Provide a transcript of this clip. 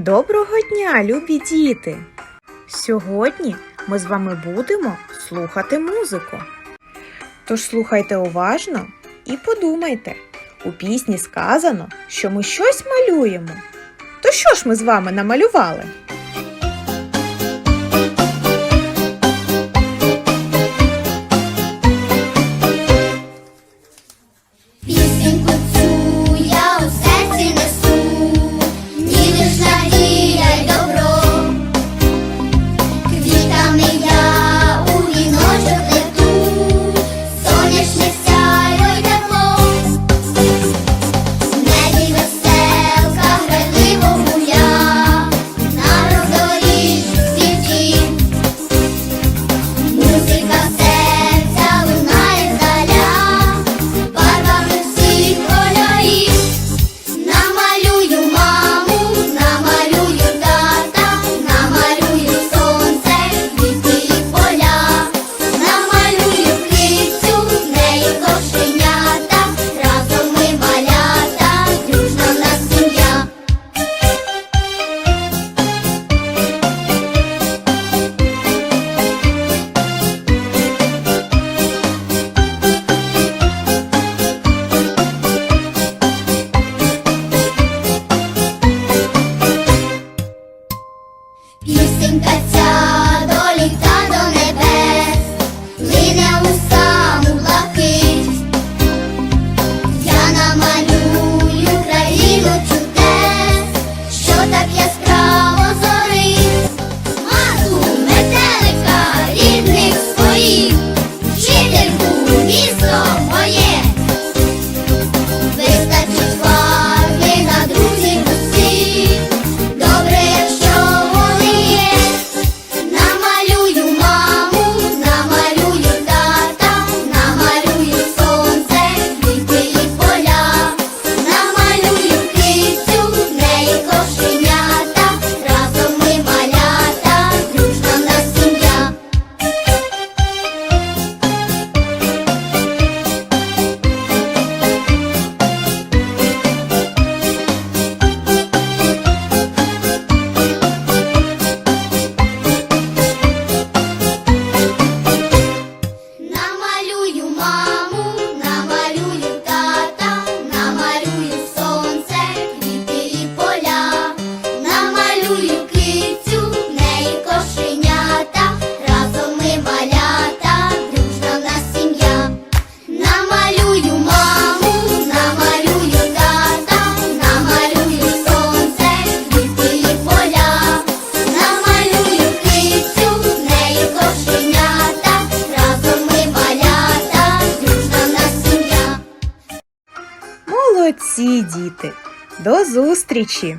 Доброго дня, любі діти! Сьогодні ми з вами будемо слухати музику. Тож слухайте уважно і подумайте, у пісні сказано, що ми щось малюємо. То що ж ми з вами намалювали? You sing better. Молодці, діти! До зустрічі!